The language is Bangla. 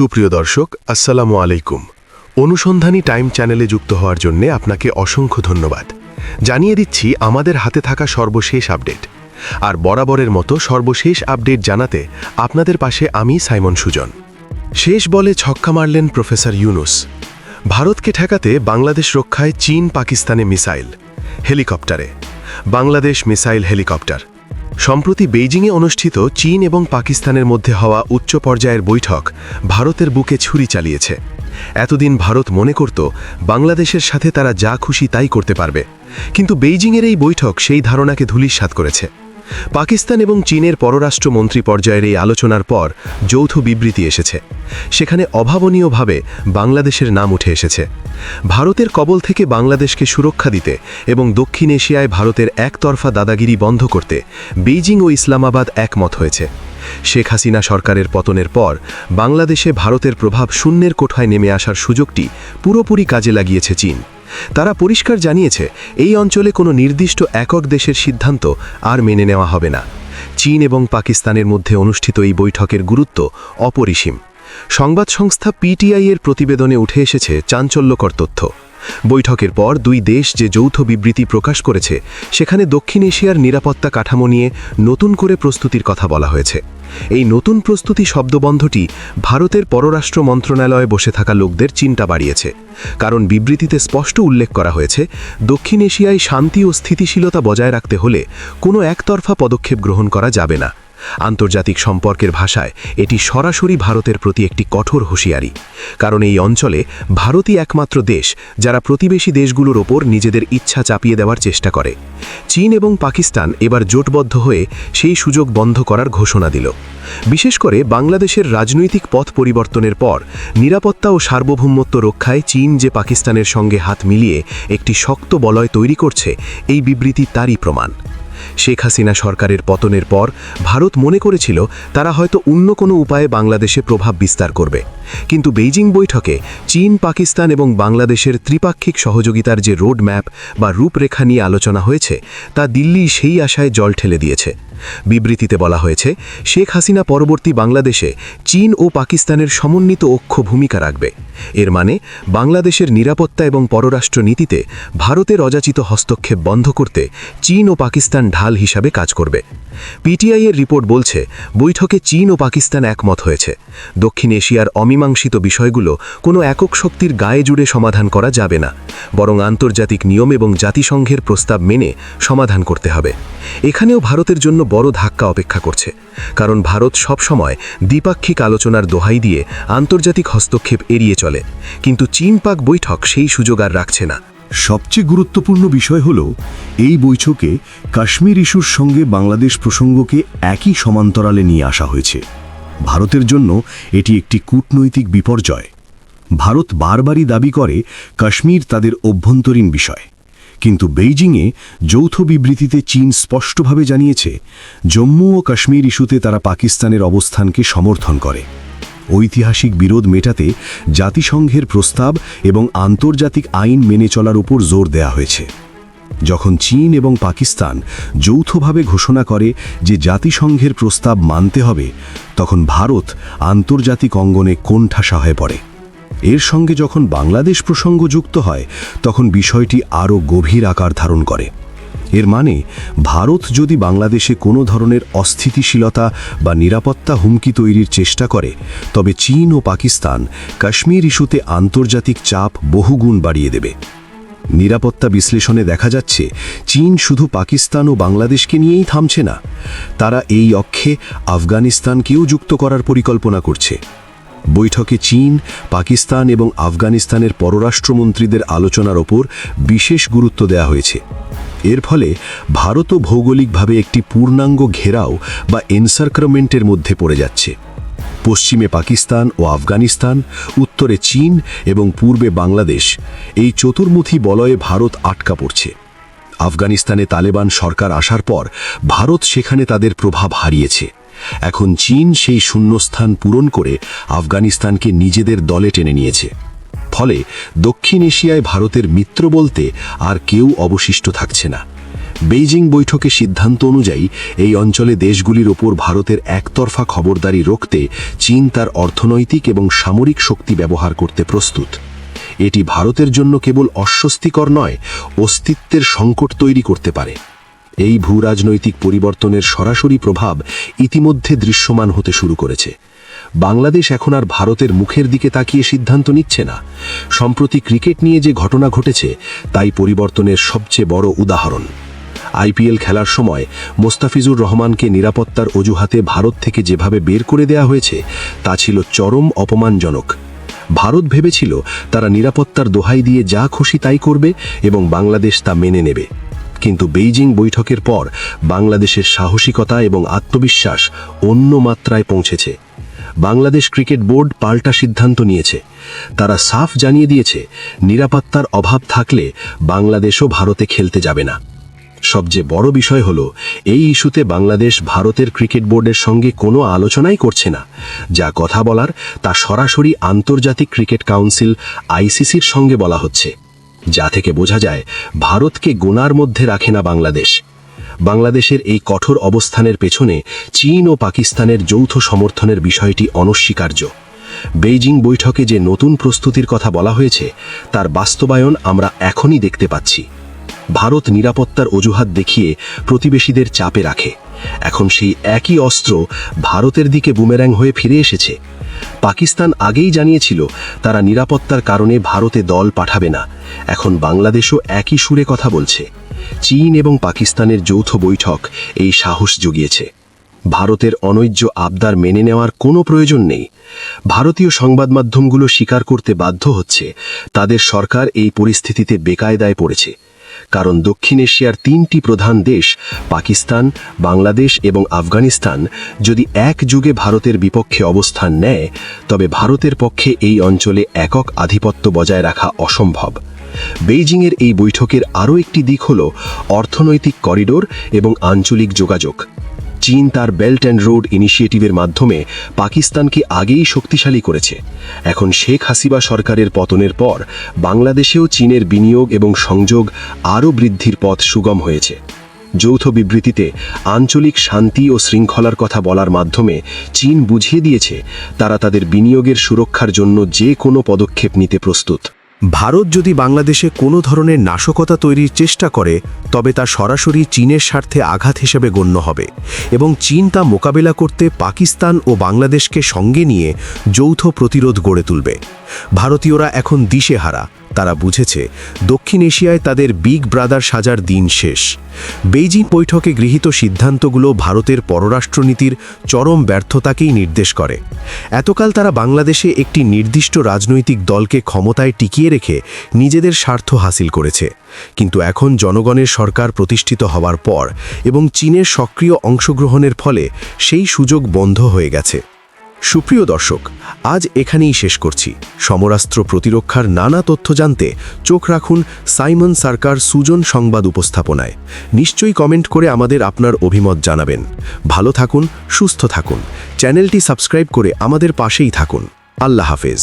সুপ্রিয় দর্শক, আসসালামু আলাইকুম। অনুসন্ধানী টাইম চ্যানেলে যুক্ত হওয়ার জন্য আপনাকে অসংখ্য ধন্যবাদ। জানিয়ে দিচ্ছি, আমাদের হাতে থাকা সর্বশেষ আপডেট। আর বরাবরের মতো সর্বশেষ আপডেট জানাতে আপনাদের পাশে আমি সাইমন সুজন। শেষ বলে ছক্কা মারলেন প্রফেসর ইউনুস। ভারতকে ঠেকাতে বাংলাদেশ রক্ষায় চীন পাকিস্তানে মিসাইল, হেলিকপ্টারে। বাংলাদেশ মিসাইল হেলিকপ্টার সম্প্রতি বেইজিংয়ে অনুষ্ঠিত চীন এবং পাকিস্তানের মধ্যে হওয়া উচ্চ পর্যায়ের বৈঠক ভারতের বুকে ছুরি চালিয়েছে। এতদিন ভারত মনে করত, বাংলাদেশের সাথে তারা যা খুশি তাই করতে পারবে। কিন্তু বেইজিংয়ের এই বৈঠক সেই ধারণাকে ধূলিসাৎ করেছে। পাকিস্তান এবং চীনের পররাষ্ট্রমন্ত্রী পর্যায়ের এই আলোচনার পর যৌথ বিবৃতি এসেছে। সেখানে অভাবনীয়ভাবে বাংলাদেশের নাম উঠে এসেছে। ভারতের কবল থেকে বাংলাদেশকে সুরক্ষা দিতে এবং দক্ষিণ এশিয়ায় ভারতের একতরফা দাদাগিরি বন্ধ করতে বেইজিং ও ইসলামাবাদ একমত হয়েছে। শেখ হাসিনা সরকারের পতনের পর বাংলাদেশে ভারতের প্রভাব শূন্যের কোঠায় নেমে আসার সুযোগটি পুরোপুরি কাজে লাগিয়েছে চীন। তারা পরিষ্কার জানিয়েছে, এই অঞ্চলে কোনো নির্দিষ্ট একক দেশের সিদ্ধান্ত আর মেনে নেওয়া হবে না। চীন এবং পাকিস্তানের মধ্যে অনুষ্ঠিত এই বৈঠকের গুরুত্ব অপরিসীম। সংবাদ সংস্থা পিটিআই এর প্রতিবেদনে উঠে এসেছে চাঞ্চল্যকর তথ্য। বৈঠকের পর দুই দেশ যে যৌথ বিবৃতি প্রকাশ করেছে, সেখানে দক্ষিণ এশিয়ার নিরাপত্তা কাঠামো নিয়ে নতুন করে প্রস্তুতির কথা বলা হয়েছে। এই নতুন প্রস্তুতি শব্দবন্ধটি ভারতের পররাষ্ট্র মন্ত্রণালয়ে বসে থাকা লোকদের চিন্তা বাড়িয়েছে, কারণ বিবৃতিতে স্পষ্ট উল্লেখ করা হয়েছে, দক্ষিণ এশিয়ায় শান্তি ও স্থিতিশীলতা বজায় রাখতে হলে কোনো একতরফা পদক্ষেপ গ্রহণ করা যাবে না। আন্তর্জাতিক সম্পর্কের ভাষায় এটি সরাসরি ভারতের প্রতি একটি কঠোর হুঁশিয়ারি, কারণ এই অঞ্চলে ভারতই একমাত্র দেশ যারা প্রতিবেশী দেশগুলোর ওপর নিজেদের ইচ্ছা চাপিয়ে দেওয়ার চেষ্টা করে। চীন এবং পাকিস্তান এবার জোটবদ্ধ হয়ে সেই সুযোগ বন্ধ করার ঘোষণা দিল। বিশেষ করে বাংলাদেশের রাজনৈতিক পথ পরিবর্তনের পর নিরাপত্তা ও সার্বভৌমত্ব রক্ষায় চীন যে পাকিস্তানের সঙ্গে হাত মিলিয়ে একটি শক্ত বলয় তৈরি করছে, এই বিবৃতি তারই প্রমাণ। শেখ হাসিনা সরকারের পতনের পর ভারত মনে করেছিল তারা হয়তো অন্য কোনো উপায়ে বাংলাদেশে প্রভাব বিস্তার করবে। কিন্তু বেইজিং বৈঠকে চীন, পাকিস্তান এবং বাংলাদেশের ত্রিপাক্ষিক সহযোগিতার যে রোডম্যাপ বা রূপরেখা নিয়ে আলোচনা হয়েছে, তা দিল্লি সেই আশায় জল ঠেলে দিয়েছে। বিবৃতিতে বলা হয়েছে, শেখ হাসিনা পরবর্তী বাংলাদেশে চীন ও পাকিস্তানের সমন্বিত অক্ষ ভূমিকা রাখবে। এর মানে বাংলাদেশের নিরাপত্তা এবং পররাষ্ট্র নীতিতে ভারতের অযাচিত হস্তক্ষেপ বন্ধ করতে চীন ও পাকিস্তান ঢাল হিসাবে কাজ করবে। পিটিআই এর রিপোর্ট বলছে, বৈঠকে চীন ও পাকিস্তান একমত হয়েছে। দক্ষিণ এশিয়ার অমীমাংসিত বিষয়গুলো কোনো একক শক্তির গায়ে জুড়ে সমাধান করা যাবে না, বরং আন্তর্জাতিক নিয়ম এবং জাতিসংঘের প্রস্তাব মেনে সমাধান করতে হবে। এখানেও ভারতের জন্য বড় ধাক্কা অপেক্ষা করছে, কারণ ভারত সবসময় দ্বিপাক্ষিক আলোচনার দোহাই দিয়ে আন্তর্জাতিক হস্তক্ষেপ এড়িয়ে চলে, কিন্তু চীন পাক বৈঠক সেই সুযোগ আর রাখছে না। সবচেয়ে গুরুত্বপূর্ণ বিষয় হল, এই বৈঠকে কাশ্মীর ইস্যুর সঙ্গে বাংলাদেশ প্রসঙ্গকে একই সমান্তরালে নিয়ে আসা হয়েছে। ভারতের জন্য এটি একটি কূটনৈতিক বিপর্যয়। ভারত বারবারই দাবি করে কাশ্মীর তাদের অভ্যন্তরীণ বিষয়। কিন্তু বেইজিংয়ে যৌথ বিবৃতিতে চীন স্পষ্টভাবে জানিয়েছে, জম্মু ও কাশ্মীর ইস্যুতে তারা পাকিস্তানের অবস্থানকে সমর্থন করে। ঐতিহাসিক বিরোধ মেটাতে জাতিসংঘের প্রস্তাব এবং আন্তর্জাতিক আইন মেনে চলার উপর জোর দেয়া হয়েছে। যখন চীন এবং পাকিস্তান যৌথভাবে ঘোষণা করে যে জাতিসংঘের প্রস্তাব মানতে হবে, তখন ভারত আন্তর্জাতিক অঙ্গনে কোণঠাসা হয়ে পড়ে। এর সঙ্গে যখন বাংলাদেশ প্রসঙ্গ যুক্ত হয়, তখন বিষয়টি আরও গভীর আকার ধারণ করে। এর মানে ভারত যদি বাংলাদেশে কোনো ধরনের অস্থিতিশীলতা বা নিরাপত্তা হুমকি তৈরির চেষ্টা করে, তবে চীন ও পাকিস্তান কাশ্মীর ইস্যুতে আন্তর্জাতিক চাপ বহুগুণ বাড়িয়ে দেবে। নিরাপত্তা বিশ্লেষণে দেখা যাচ্ছে, চীন শুধু পাকিস্তান ও বাংলাদেশকে নিয়েই থামছে না, তারা এই অক্ষে আফগানিস্তানকেও যুক্ত করার পরিকল্পনা করছে। বৈঠকে চীন, পাকিস্তান এবং আফগানিস্তানের পররাষ্ট্রমন্ত্রীদের আলোচনার ওপর বিশেষ গুরুত্ব দেওয়া হয়েছে। এর ফলে ভারতও ভৌগোলিকভাবে একটি পূর্ণাঙ্গ ঘেরাও বা এনসার্ক্রমেন্টের মধ্যে পড়ে যাচ্ছে। পশ্চিমে পাকিস্তান ও আফগানিস্তান, উত্তরে চীন এবং পূর্বে বাংলাদেশ এই চতুর্মুখী বলয়ে ভারত আটকা পড়ছে। আফগানিস্তানে তালেবান সরকার আসার পর ভারত সেখানে তাদের প্রভাব হারিয়েছে। এখন চীন সেই শূন্যস্থান পূরণ করে আফগানিস্তানকে নিজেদের দলে টেনে নিয়েছে। ফলে দক্ষিণ এশিয়ায় ভারতের মিত্র বলতে আর কেউ অবশিষ্ট থাকছে না। বেইজিং বৈঠকে সিদ্ধান্ত অনুযায়ী এই অঞ্চলে দেশগুলির ওপর ভারতের একতরফা খবরদারি রোখতে চীন তার অর্থনৈতিক এবং সামরিক শক্তি ব্যবহার করতে প্রস্তুত। এটি ভারতের জন্য কেবল অস্বস্তিকর নয়, অস্তিত্বের সংকট তৈরি করতে পারে। এই ভূরাজনৈতিক পরিবর্তনের সরাসরি প্রভাব ইতিমধ্যে দৃশ্যমান হতে শুরু করেছে। বাংলাদেশ এখন আর ভারতের মুখের দিকে তাকিয়ে সিদ্ধান্ত নিচ্ছে না। সম্প্রতি ক্রিকেট নিয়ে যে ঘটনা ঘটেছে, তাই পরিবর্তনের সবচেয়ে বড় উদাহরণ। আইপিএল খেলার সময় মোস্তাফিজুর রহমানকে নিরাপত্তার অজুহাতে ভারত থেকে যেভাবে বের করে দেয়া হয়েছে, তা ছিল চরম অপমানজনক। ভারত ভেবেছিল তারা নিরাপত্তার দোহাই দিয়ে যা খুশি তাই করবে এবং বাংলাদেশ তা মেনে নেবে। কিন্তু বেইজিং বৈঠকের পর বাংলাদেশের সাহসিকতা এবং আত্মবিশ্বাস অন্য মাত্রায় পৌঁছেছে। বাংলাদেশ ক্রিকেট বোর্ড পাল্টা সিদ্ধান্ত নিয়েছে। তারা সাফ জানিয়ে দিয়েছে, নিরাপত্তার অভাব থাকলে বাংলাদেশও ভারতে খেলতে যাবে না। সবচেয়ে বড় বিষয় হল, এই ইস্যুতে বাংলাদেশ ভারতের ক্রিকেট বোর্ডের সঙ্গে কোনো আলোচনাই করছে না। যা কথা বলার তা সরাসরি আন্তর্জাতিক ক্রিকেট কাউন্সিল আইসিসির সঙ্গে বলা হচ্ছে। যা থেকে বোঝা যায়, ভারতকে গোনার মধ্যে রাখে না বাংলাদেশ। বাংলাদেশের এই কঠোর অবস্থানের পেছনে চীন ও পাকিস্তানের যৌথ সমর্থনের বিষয়টি অনস্বীকার্য। বেইজিং বৈঠকে যে নতুন প্রস্তুতির কথা বলা হয়েছে, তার বাস্তবায়ন আমরা এখনই দেখতে পাচ্ছি। ভারত নিরাপত্তার অজুহাত দেখিয়ে প্রতিবেশীদের চাপে রাখে। এখন সেই একই অস্ত্র ভারতের দিকে বুমেরাং হয়ে ফিরে এসেছে। পাকিস্তান আগেই জানিয়েছিল, তারা নিরাপত্তার কারণে ভারতে দল পাঠাবে না। এখন বাংলাদেশও একই সুরে কথা বলছে। চীন এবং পাকিস্তানের যৌথ বৈঠক এই সাহস জুগিয়েছে। ভারতের অনৈজ্য আবদার মেনে নেওয়ার কোনো প্রয়োজন নেই। ভারতীয় সংবাদ মাধ্যমগুলো স্বীকার করতে বাধ্য হচ্ছে, তাদের সরকার এই পরিস্থিতিতে বেকায়দায় পড়েছে। কারণ দক্ষিণ এশিয়ার তিনটি প্রধান দেশ, পাকিস্তান, বাংলাদেশ এবং আফগানিস্তান, যদি এক যুগে ভারতের বিপক্ষে অবস্থান নেয়, তবে ভারতের পক্ষে এই অঞ্চলে একক আধিপত্য বজায় রাখা অসম্ভব। বেইজিংয়ের এই বৈঠকের আরও একটি দিক হল অর্থনৈতিক করিডোর এবং আঞ্চলিক যোগাযোগ। চীন তার বেল্ট অ্যান্ড রোড ইনিশিয়েটিভের মাধ্যমে পাকিস্তানকে আগেই শক্তিশালী করেছে। এখন শেখ হাসিবা সরকারের পতনের পর বাংলাদেশেও চীনের বিনিয়োগ এবং সংযোগ আরও বৃদ্ধির পথ সুগম হয়েছে। যৌথ বিবৃতিতে আঞ্চলিক শান্তি ও শৃঙ্খলার কথা বলার মাধ্যমে চীন বুঝিয়ে দিয়েছে, তারা তাদের বিনিয়োগের সুরক্ষার জন্য যে কোনো পদক্ষেপ নিতে প্রস্তুত। ভারত যদি বাংলাদেশে কোনো ধরনের নাশকতা তৈরির চেষ্টা করে, তবে তা সরাসরি চীনের স্বার্থে আঘাত হিসেবে গণ্য হবে এবং চীন তা মোকাবেলা করতে পাকিস্তান ও বাংলাদেশকে সঙ্গে নিয়ে যৌথ প্রতিরোধ গড়ে তুলবে। ভারতীয়রা এখন দিশেহারা। তারা বুঝেছে, দক্ষিণ এশিয়ায় তাদের বিগ ব্রাদার সাজার দিন শেষ। বেইজিং বৈঠকে গৃহীত সিদ্ধান্তগুলো ভারতের পররাষ্ট্রনীতির চরম ব্যর্থতাকেই নির্দেশ করে। এতকাল তারা বাংলাদেশে একটি নির্দিষ্ট রাজনৈতিক দলকে ক্ষমতায় টিকিয়ে রেখে নিজেদের স্বার্থ হাসিল করেছে। কিন্তু এখন জনগণের সরকার প্রতিষ্ঠিত হওয়ার পর এবং চীনের সক্রিয় অংশগ্রহণের ফলে সেই সুযোগ বন্ধ হয়ে গেছে। সুপ্রিয় দর্শক, আজ এখানেই শেষ করছি। সমরাস্ত্র প্রতিরক্ষার নানা তথ্য জানতে চোখ রাখুন সাইমন সরকার সুজন সংবাদ উপস্থাপনায়। নিশ্চয়ই কমেন্ট করে আমাদের আপনার অভিমত জানাবেন। ভালো থাকুন, সুস্থ থাকুন। চ্যানেলটি সাবস্ক্রাইব করে আমাদের পাশেই থাকুন। আল্লাহ হাফেজ।